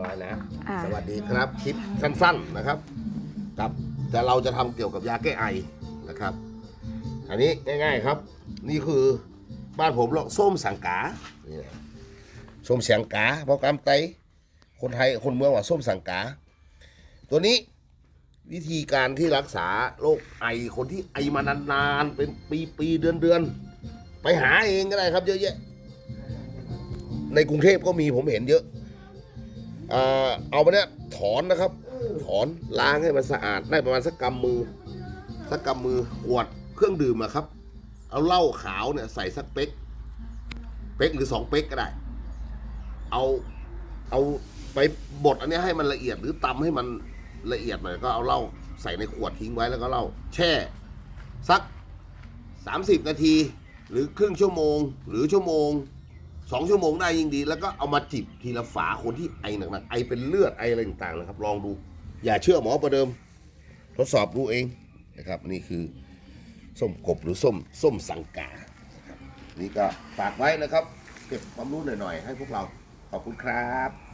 ร้อยนะอ่า สวัสดีครับคลิปสั้นๆนะครับกับแต่เราจะทำเกี่ยวกับยาแก้ไอนะครับ อันนี้ง่ายๆครับ นี่คือบ้านผมเรียกส้มสังกานี่นะส้มเสียงกาเพราะกำไตคนไทยคนเมืองว่าส้มสังกา ตัวนี้วิธีการที่รักษาโรคไอคนที่ไอมานานๆเป็นปีๆเดือนๆไปหาเองก็ได้ครับเยอะแยะ ในกรุงเทพก็มีผมเห็นเยอะ เอาไปเนี่ยถอนนะครับ ถอนล้างให้มันสะอาดได้ประมาณสักกำมือ สักกำมือขวดเครื่องดื่มอะครับ เอาเหล้าขาวเนี่ยใส่สักเป๊ก เป๊กหรือสองเป๊กก็ได้ เอาเอาไปบดอันนี้ให้มันละเอียดหรือตำให้มันละเอียดหน่อยก็เอาเหล้าใส่ในขวดทิ้งไว้แล้วก็เหล้าแช่สัก 30 นาที หรือครึ่งชั่วโมง หรือชั่วโมง สองชั่วโมงได้ยิ่งดี แล้วก็เอามาจิบทีละฝาคนที่ไอหนักๆไอเป็นเลือดไออะไรต่างๆนะครับ ลองดู อย่าเชื่อหมอประเดิม ทดสอบดูเองนะครับนี่คือส้มกบหรือส้มส้มสังกานี่ก็ฝากไว้นะครับ เก็บความรู้หน่อยๆ ให้พวกเราขอบคุณครับ